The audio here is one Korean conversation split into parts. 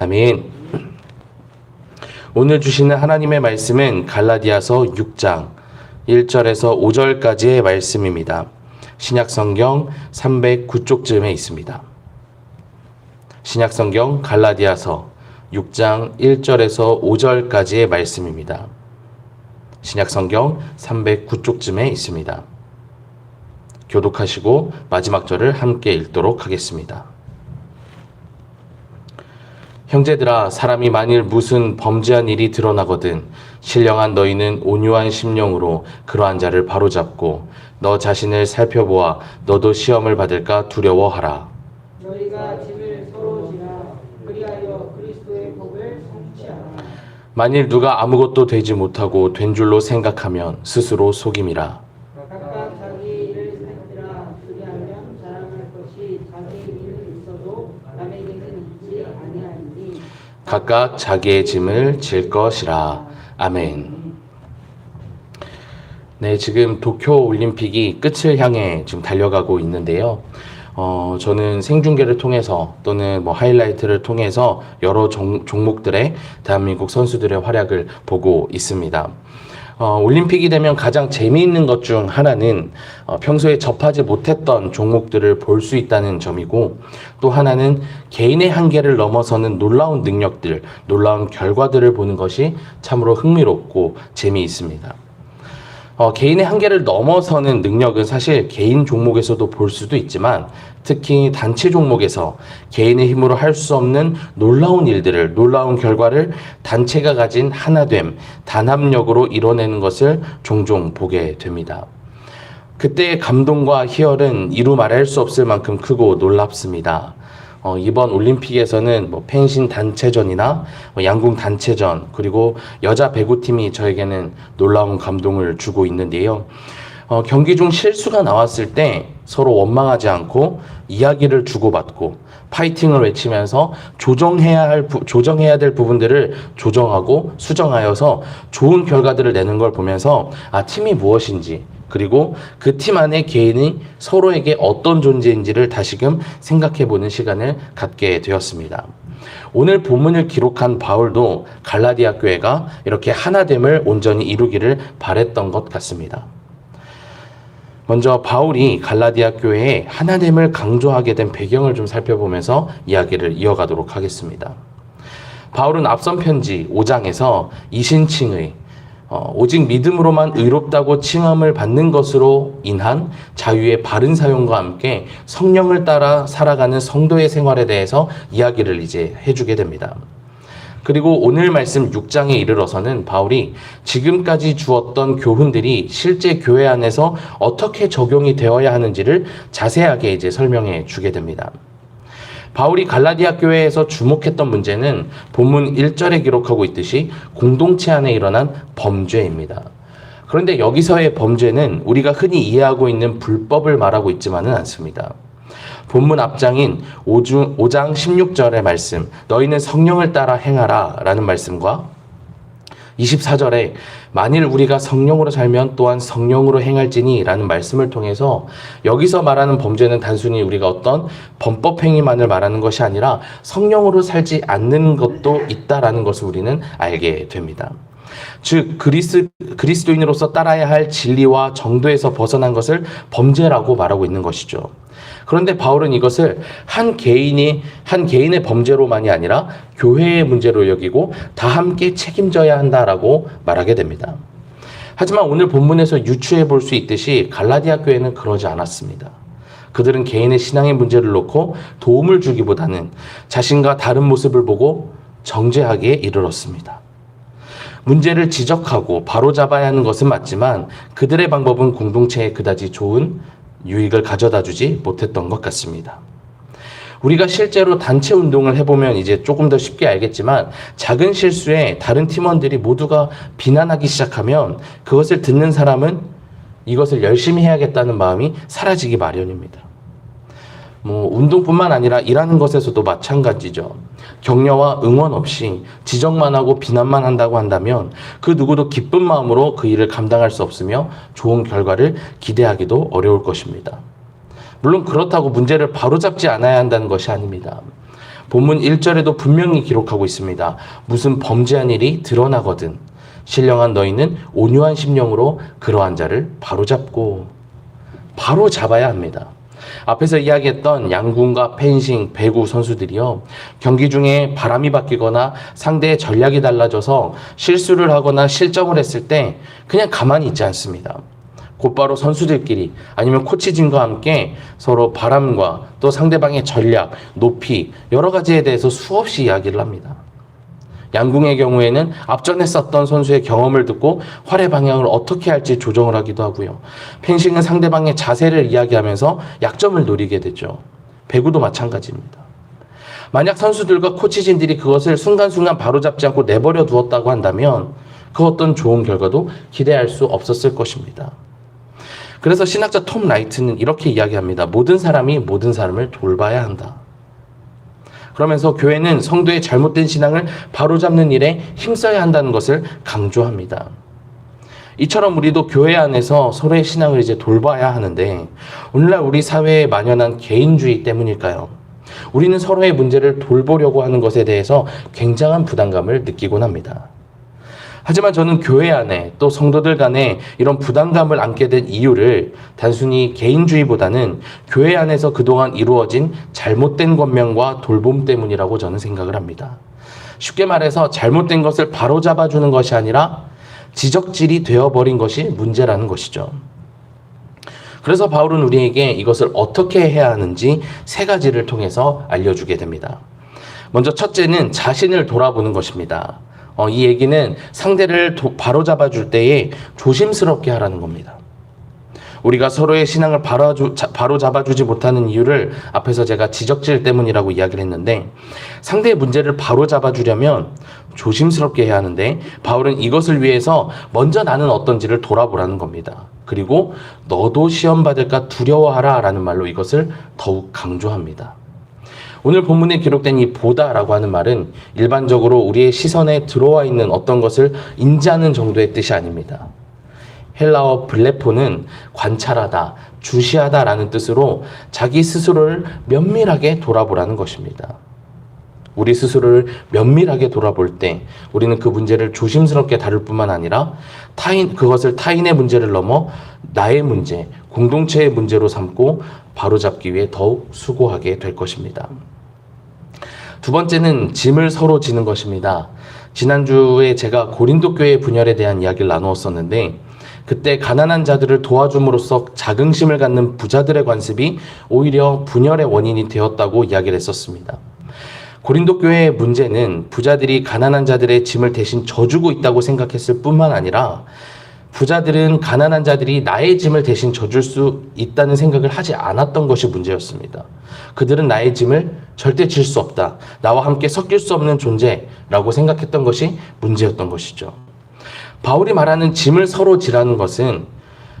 아멘. 오늘 주시는 하나님의 말씀은 갈라디아서 6장 1절에서 5절까지의 말씀입니다. 신약 성경 309쪽쯤에 있습니다. 신약 성경 갈라디아서 6장 1절에서 5절까지의 말씀입니다. 신약 성경 309쪽쯤에 있습니다. 교독하시고 마지막 절을 함께 읽도록 하겠습니다. 형제들아 사람이 만일 무슨 범죄한 일이 드러나거든 신령한 너희는 온유한 심령으로 그러한 자를 바로잡고 너 자신을 살펴보아 너도 시험을 받을까 두려워하라. 너희가 짐을 서로 지라 그리하여 그리스도의 법을 성취하라 만일 누가 아무것도 되지 못하고 된 줄로 생각하면 스스로 속임이라. 각각 자기 일을 살피라 그리하면 자랑할 것이 자기 일은 있어도 남에게는 있지 아니하리니 각각 자기의 짐을 질 것이라. 아멘. 네, 지금 도쿄 올림픽이 끝을 향해 지금 달려가고 있는데요. 어, 저는 생중계를 통해서 또는 뭐 하이라이트를 통해서 여러 종, 종목들의 대한민국 선수들의 활약을 보고 있습니다. 어, 올림픽이 되면 가장 재미있는 것 중 하나는 어, 평소에 접하지 못했던 종목들을 볼 수 있다는 점이고 또 하나는 개인의 한계를 넘어서는 놀라운 능력들, 놀라운 결과들을 보는 것이 참으로 흥미롭고 재미있습니다. 어, 개인의 한계를 넘어서는 능력은 사실 개인 종목에서도 볼 수도 있지만 특히 단체 종목에서 개인의 힘으로 할 수 없는 놀라운 일들을 놀라운 결과를 단체가 가진 하나됨, 단합력으로 이뤄내는 것을 종종 보게 됩니다. 그때의 감동과 희열은 이루 말할 수 없을 만큼 크고 놀랍습니다. 어, 이번 올림픽에서는 뭐 펜신 단체전이나 뭐 양궁 단체전 그리고 여자 배구팀이 저에게는 놀라운 감동을 주고 있는데요. 어, 경기 중 실수가 나왔을 때 서로 원망하지 않고 이야기를 주고받고 파이팅을 외치면서 조정해야 할 부- 조정해야 될 부분들을 조정하고 수정하여서 좋은 결과들을 내는 걸 보면서 아 팀이 무엇인지 그리고 그 팀 안에 개인이 서로에게 어떤 존재인지를 다시금 생각해 보는 시간을 갖게 되었습니다. 오늘 본문을 기록한 바울도 갈라디아 교회가 이렇게 하나됨을 온전히 이루기를 바랬던 것 같습니다. 먼저 바울이 갈라디아 교회에 하나됨을 강조하게 된 배경을 좀 살펴보면서 이야기를 이어가도록 하겠습니다. 바울은 앞선 편지 5장에서 이신칭의 어, 오직 믿음으로만 의롭다고 칭함을 받는 것으로 인한 자유의 바른 사용과 함께 성령을 따라 살아가는 성도의 생활에 대해서 이야기를 이제 해주게 됩니다. 그리고 오늘 말씀 6장에 이르러서는 바울이 지금까지 주었던 교훈들이 실제 교회 안에서 어떻게 적용이 되어야 하는지를 자세하게 이제 설명해 주게 됩니다. 바울이 갈라디아 교회에서 주목했던 문제는 본문 1절에 기록하고 있듯이 공동체 안에 일어난 범죄입니다. 그런데 여기서의 범죄는 우리가 흔히 이해하고 있는 불법을 말하고 있지만은 않습니다. 본문 앞장인 5주, 5장 16절의 말씀, 너희는 성령을 따라 행하라 라는 말씀과 24절에 만일 우리가 성령으로 살면 또한 성령으로 행할지니 라는 말씀을 통해서 여기서 말하는 범죄는 단순히 우리가 어떤 범법 행위만을 말하는 것이 아니라 성령으로 살지 않는 것도 있다라는 것을 우리는 알게 됩니다. 즉 그리스 그리스도인으로서 따라야 할 진리와 정도에서 벗어난 것을 범죄라고 말하고 있는 것이죠. 그런데 바울은 이것을 한 개인이 한 개인의 범죄로만이 아니라 교회의 문제로 여기고 다 함께 책임져야 한다라고 말하게 됩니다. 하지만 오늘 본문에서 유추해 볼 수 있듯이 갈라디아 교회는 그러지 않았습니다. 그들은 개인의 신앙의 문제를 놓고 도움을 주기보다는 자신과 다른 모습을 보고 정죄하기에 이르렀습니다. 문제를 지적하고 바로잡아야 하는 것은 맞지만 그들의 방법은 공동체에 그다지 좋은 유익을 가져다 주지 못했던 것 같습니다. 우리가 실제로 단체 운동을 해보면 이제 조금 더 쉽게 알겠지만 작은 실수에 다른 팀원들이 모두가 비난하기 시작하면 그것을 듣는 사람은 이것을 열심히 해야겠다는 마음이 사라지기 마련입니다. 뭐 운동뿐만 아니라 일하는 것에서도 마찬가지죠. 격려와 응원 없이 지적만 하고 비난만 한다고 한다면 그 누구도 기쁜 마음으로 그 일을 감당할 수 없으며 좋은 결과를 기대하기도 어려울 것입니다. 물론 그렇다고 문제를 바로잡지 않아야 한다는 것이 아닙니다. 본문 1절에도 분명히 기록하고 있습니다. 무슨 범죄한 일이 드러나거든 신령한 너희는 온유한 심령으로 그러한 자를 바로잡고 바로 잡아야 합니다. 앞에서 이야기했던 양궁과 펜싱, 배구 선수들이요. 경기 중에 바람이 바뀌거나 상대의 전략이 달라져서 실수를 하거나 실점을 했을 때 그냥 가만히 있지 않습니다. 곧바로 선수들끼리 아니면 코치진과 함께 서로 바람과 또 상대방의 전략, 높이 여러 가지에 대해서 수없이 이야기를 합니다. 양궁의 경우에는 앞전에 썼던 선수의 경험을 듣고 활의 방향을 어떻게 할지 조정을 하기도 하고요. 펜싱은 상대방의 자세를 이야기하면서 약점을 노리게 되죠. 배구도 마찬가지입니다. 만약 선수들과 코치진들이 그것을 순간순간 바로잡지 않고 내버려 두었다고 한다면 그 어떤 좋은 결과도 기대할 수 없었을 것입니다. 그래서 신학자 톰 라이트는 이렇게 이야기합니다. 모든 사람이 모든 사람을 돌봐야 한다. 그러면서 교회는 성도의 잘못된 신앙을 바로잡는 일에 힘써야 한다는 것을 강조합니다. 이처럼 우리도 교회 안에서 서로의 신앙을 이제 돌봐야 하는데 오늘날 우리 사회에 만연한 개인주의 때문일까요? 우리는 서로의 문제를 돌보려고 하는 것에 대해서 굉장한 부담감을 느끼곤 합니다. 하지만 저는 교회 안에 또 성도들 간에 이런 부담감을 안게 된 이유를 단순히 개인주의보다는 교회 안에서 그동안 이루어진 잘못된 권면과 돌봄 때문이라고 저는 생각을 합니다. 쉽게 말해서 잘못된 것을 바로 잡아주는 것이 아니라 지적질이 되어버린 것이 문제라는 것이죠. 그래서 바울은 우리에게 이것을 어떻게 해야 하는지 세 가지를 통해서 알려주게 됩니다. 먼저 첫째는 자신을 돌아보는 것입니다. 어, 이 얘기는 상대를 도, 바로잡아 줄 때에 조심스럽게 하라는 겁니다. 우리가 서로의 신앙을 바로, 바로 잡아주지 못하는 이유를 앞에서 제가 지적질 때문이라고 이야기를 했는데 상대의 문제를 바로 잡아주려면 조심스럽게 해야 하는데 바울은 이것을 위해서 먼저 나는 어떤지를 돌아보라는 겁니다. 그리고 너도 시험 받을까 두려워하라 라는 말로 이것을 더욱 강조합니다. 오늘 본문에 기록된 이 보다라고 하는 말은 일반적으로 우리의 시선에 들어와 있는 어떤 것을 인지하는 정도의 뜻이 아닙니다. 헬라어 블레포는 관찰하다, 주시하다 라는 뜻으로 자기 스스로를 면밀하게 돌아보라는 것입니다. 우리 스스로를 면밀하게 돌아볼 때 우리는 그 문제를 조심스럽게 다룰 뿐만 아니라 타인 그것을 타인의 문제를 넘어 나의 문제, 공동체의 문제로 삼고 바로잡기 위해 더욱 수고하게 될 것입니다. 두 번째는 짐을 서로 지는 것입니다. 지난주에 제가 고린도 교회 분열에 대한 이야기를 나누었었는데 그때 가난한 자들을 도와줌으로써 자긍심을 갖는 부자들의 관습이 오히려 분열의 원인이 되었다고 이야기를 했었습니다. 고린도 교회의 문제는 부자들이 가난한 자들의 짐을 대신 져주고 있다고 생각했을 뿐만 아니라 부자들은 가난한 자들이 나의 짐을 대신 져줄 수 있다는 생각을 하지 않았던 것이 문제였습니다. 그들은 나의 짐을 절대 질 수 없다. 나와 함께 섞일 수 없는 존재라고 생각했던 것이 문제였던 것이죠. 바울이 말하는 짐을 서로 지라는 것은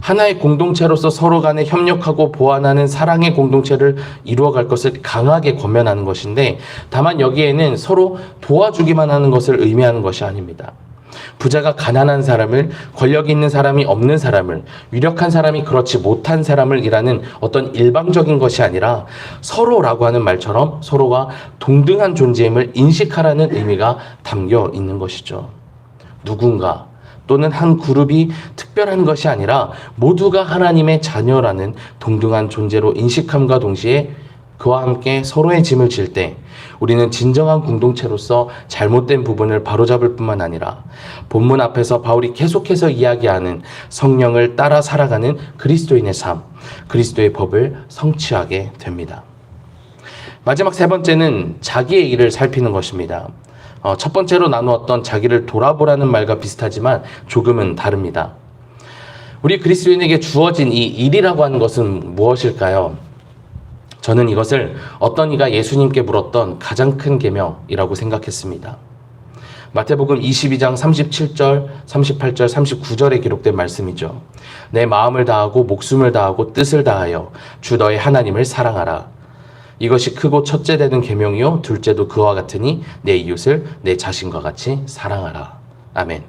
하나의 공동체로서 서로 간에 협력하고 보완하는 사랑의 공동체를 이루어갈 것을 강하게 권면하는 것인데 다만 여기에는 서로 도와주기만 하는 것을 의미하는 것이 아닙니다. 부자가 가난한 사람을 권력 있는 사람이 없는 사람을 유력한 사람이 그렇지 못한 사람을 이라는 어떤 일방적인 것이 아니라 서로라고 하는 말처럼 서로가 동등한 존재임을 인식하라는 의미가 담겨 있는 것이죠. 누군가 또는 한 그룹이 특별한 것이 아니라 모두가 하나님의 자녀라는 동등한 존재로 인식함과 동시에 그와 함께 서로의 짐을 질 때 우리는 진정한 공동체로서 잘못된 부분을 바로잡을 뿐만 아니라 본문 앞에서 바울이 계속해서 이야기하는 성령을 따라 살아가는 그리스도인의 삶, 그리스도의 법을 성취하게 됩니다. 마지막 세 번째는 자기의 일을 살피는 것입니다. 어, 첫 번째로 나누었던 자기를 돌아보라는 말과 비슷하지만 조금은 다릅니다. 우리 그리스도인에게 주어진 이 일이라고 하는 것은 무엇일까요? 저는 이것을 어떤 이가 예수님께 물었던 가장 큰 계명이라고 생각했습니다. 마태복음 22장 37절, 38절, 39절에 기록된 말씀이죠. 내 마음을 다하고 목숨을 다하고 뜻을 다하여 주 너의 하나님을 사랑하라. 이것이 크고 첫째 되는 계명이요 둘째도 그와 같으니 내 이웃을 내 자신과 같이 사랑하라. 아멘.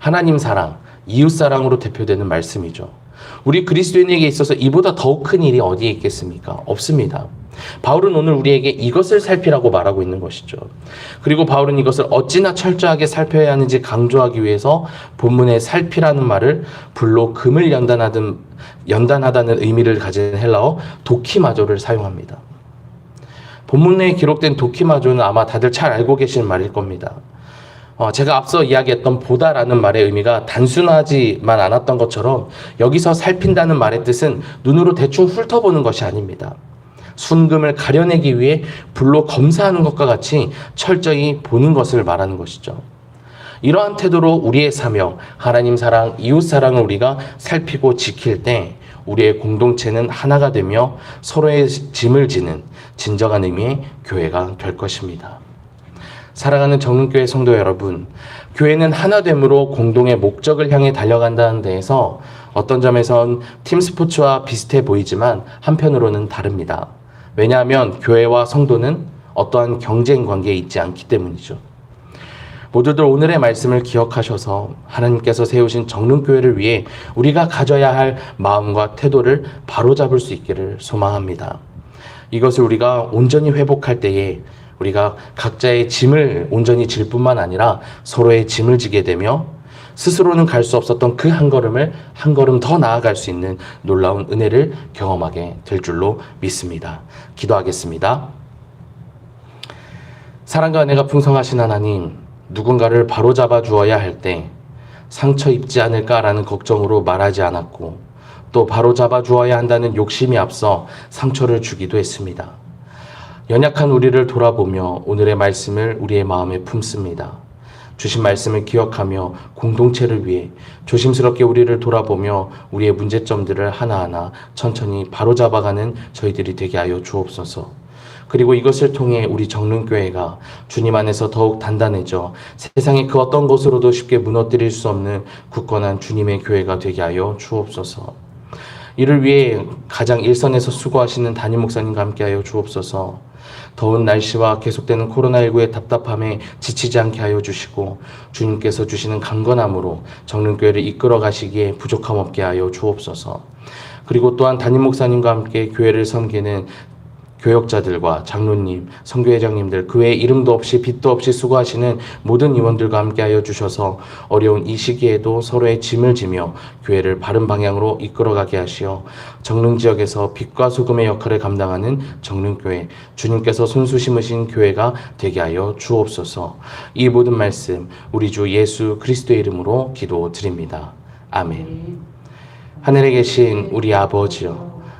하나님 사랑, 이웃 사랑으로 대표되는 말씀이죠. 우리 그리스도인에게 있어서 이보다 더 큰 일이 어디에 있겠습니까? 없습니다. 바울은 오늘 우리에게 이것을 살피라고 말하고 있는 것이죠. 그리고 바울은 이것을 어찌나 철저하게 살펴야 하는지 강조하기 위해서 본문에 살피라는 말을 불로 금을 연단하든 연단하다는 의미를 가진 헬라어 도키마조를 사용합니다. 본문에 기록된 도키마조는 아마 다들 잘 알고 계신 말일 겁니다. 어, 제가 앞서 이야기했던 보다라는 말의 의미가 단순하지만 않았던 것처럼 여기서 살핀다는 말의 뜻은 눈으로 대충 훑어보는 것이 아닙니다. 순금을 가려내기 위해 불로 검사하는 것과 같이 철저히 보는 것을 말하는 것이죠. 이러한 태도로 우리의 사명, 하나님 사랑, 이웃 사랑을 우리가 살피고 지킬 때 우리의 공동체는 하나가 되며 서로의 짐을 지는 진정한 의미의 교회가 될 것입니다. 사랑하는 정릉교회 성도 여러분, 교회는 하나됨으로 공동의 목적을 향해 달려간다는 데에서 어떤 점에선 팀 스포츠와 비슷해 보이지만 한편으로는 다릅니다. 왜냐하면 교회와 성도는 어떠한 경쟁 관계에 있지 않기 때문이죠. 모두들 오늘의 말씀을 기억하셔서 하나님께서 세우신 정릉교회를 위해 우리가 가져야 할 마음과 태도를 바로잡을 수 있기를 소망합니다. 이것을 우리가 온전히 회복할 때에 우리가 각자의 짐을 온전히 질 뿐만 아니라 서로의 짐을 지게 되며 스스로는 갈 수 없었던 그 한 걸음을 한 걸음 더 나아갈 수 있는 놀라운 은혜를 경험하게 될 줄로 믿습니다. 기도하겠습니다. 사랑과 은혜가 풍성하신 하나님, 누군가를 바로잡아 주어야 할 때 상처 입지 않을까라는 걱정으로 말하지 않았고 또 바로잡아 주어야 한다는 욕심이 앞서 상처를 주기도 했습니다. 연약한 우리를 돌아보며 오늘의 말씀을 우리의 마음에 품습니다. 주신 말씀을 기억하며 공동체를 위해 조심스럽게 우리를 돌아보며 우리의 문제점들을 하나하나 천천히 바로잡아가는 저희들이 되게 하여 주옵소서. 그리고 이것을 통해 우리 정릉교회가 주님 안에서 더욱 단단해져 세상의 그 어떤 것으로도 쉽게 무너뜨릴 수 없는 굳건한 주님의 교회가 되게 하여 주옵소서. 이를 위해 가장 일선에서 수고하시는 담임 목사님과 함께하여 주옵소서. 더운 날씨와 계속되는 코로나19의 답답함에 지치지 않게 하여 주시고 주님께서 주시는 강건함으로 정릉교회를 이끌어 가시기에 부족함 없게 하여 주옵소서. 그리고 또한 담임 목사님과 함께 교회를 섬기는 교역자들과 장로님, 성교회장님들, 그 외에 이름도 없이 빛도 없이 수고하시는 모든 임원들과 함께하여 주셔서 어려운 이 시기에도 서로의 짐을 지며 교회를 바른 방향으로 이끌어가게 하시어 정릉 지역에서 빛과 소금의 역할을 감당하는 정릉교회, 주님께서 손수 심으신 교회가 되게 하여 주옵소서. 이 모든 말씀 우리 주 예수 그리스도의 이름으로 기도드립니다. 아멘. 하늘에 계신 우리 아버지여